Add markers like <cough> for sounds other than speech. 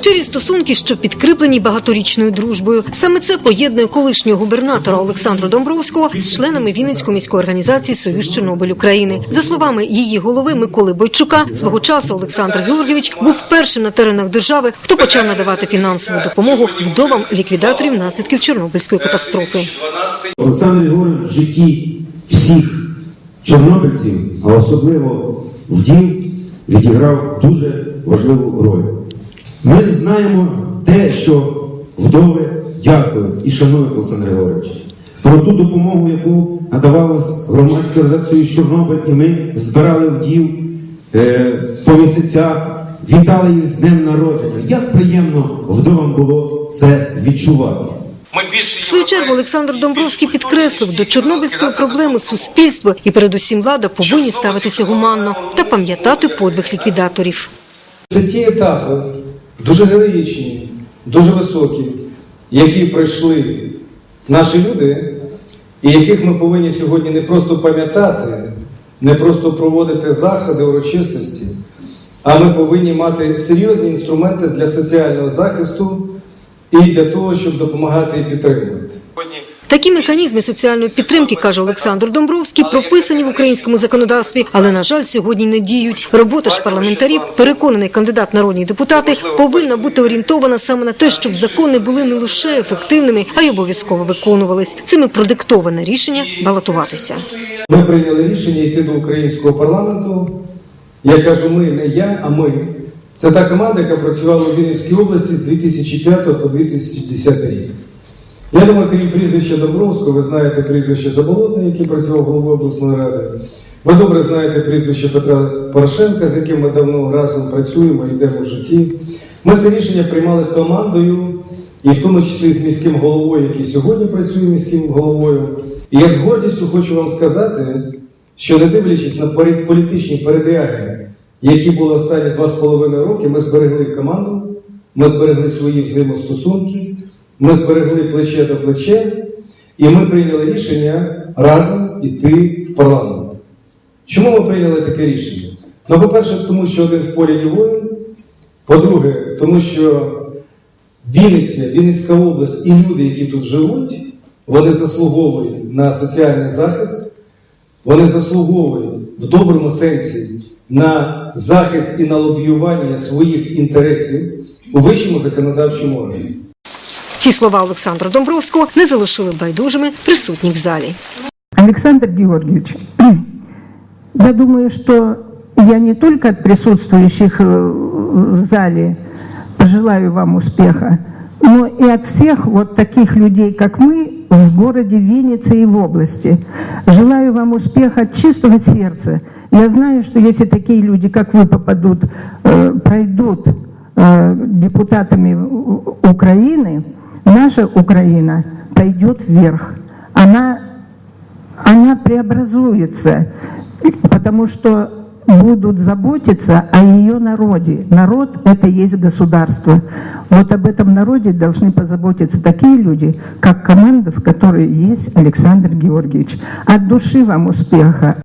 Щирі стосунки, що підкріплені багаторічною дружбою. Саме це поєднує колишнього губернатора Олександра Домбровського з членами Вінницької міської організації Союз Чорнобиль України. За словами її голови Миколи Бойчука, свого часу Олександр Георгійович був першим на теренах держави, хто почав надавати фінансову допомогу вдовам ліквідаторів наслідків Чорнобильської катастрофи. Олександр Григорович в житті всіх чорнобильців, а особливо вдів, відіграв дуже важливу роль. Ми знаємо те, що вдови дякують і шанують Олександра Григоровича. Про ту допомогу, яку надавалась громадською організацією Чорнобиль, і ми збирали вдів е, по місяцях, вітали їх з днем народження. Як приємно вдовам було це відчувати. Ми більше В свою чергу Олександр Домбровський підкреслив, до чорнобильської проблеми суспільство і передусім влада повинні ставитися гуманно та пам'ятати подвиг ліквідаторів. Це ті етапи дуже героїчні, дуже високі, які пройшли наші люди, і яких ми повинні сьогодні не просто пам'ятати, не просто проводити заходи урочистості, а ми повинні мати серйозні інструменти для соціального захисту і для того, щоб допомагати і підтримувати. Такі механізми соціальної підтримки, каже Олександр Домбровський, прописані в українському законодавстві, але на жаль, сьогодні не діють. Робота ж парламентарів, переконаний кандидат народні депутати, повинна бути орієнтована саме на те, щоб закони були не лише ефективними, а й обов'язково виконувались. Цим і продиктоване рішення балотуватися. Ми прийняли рішення йти до українського парламенту. Я кажу ми, не я, а ми. Це та команда, яка працювала у Вінницькій області з 2005 по 2010 рік. Я думаю, крім прізвища Добровського, ви знаєте прізвище Заболотне, який працював головою обласної ради. Ви добре знаєте прізвище Петра Порошенка, з яким ми давно разом працюємо, йдемо в житті. Ми це рішення приймали командою, і в тому числі з міським головою, який сьогодні працює міським головою. І я з гордістю хочу вам сказати, що не дивлячись на політичні передряги, які були останні два з половиною роки, ми зберегли команду, ми зберегли свої взаємостосунки, ми зберегли плече до плече, і ми прийняли рішення разом іти в парламент. Чому ми прийняли таке рішення? Ну, по-перше, тому що один в полі не воїн. По-друге, тому що Вінниця, Вінницька область і люди, які тут живуть, вони заслуговують на соціальний захист, вони заслуговують в доброму сенсі на захист і на лобіювання своїх інтересів у вищому законодавчому органі. Ці слова Олександра Домбровського не залишили байдужими присутніх в залі. Александр Георгиевич, <clears throat> я думаю, что я не только от присутствующих э, в зале пожелаю вам успеха, но и от всех вот таких людей, как мы, в городе Виннице и в области. Желаю вам успеха от чистого сердца. Я знаю, что если такие люди, как вы, попадут, э, пройдут э, депутатами У- Украины, наша Украина пойдет вверх. Она она преобразуется, потому что будут заботиться о ее народе. Народ – это есть государство. Вот об этом народе должны позаботиться такие люди, как команда, в есть Александр Георгиевич. От души вам успеха.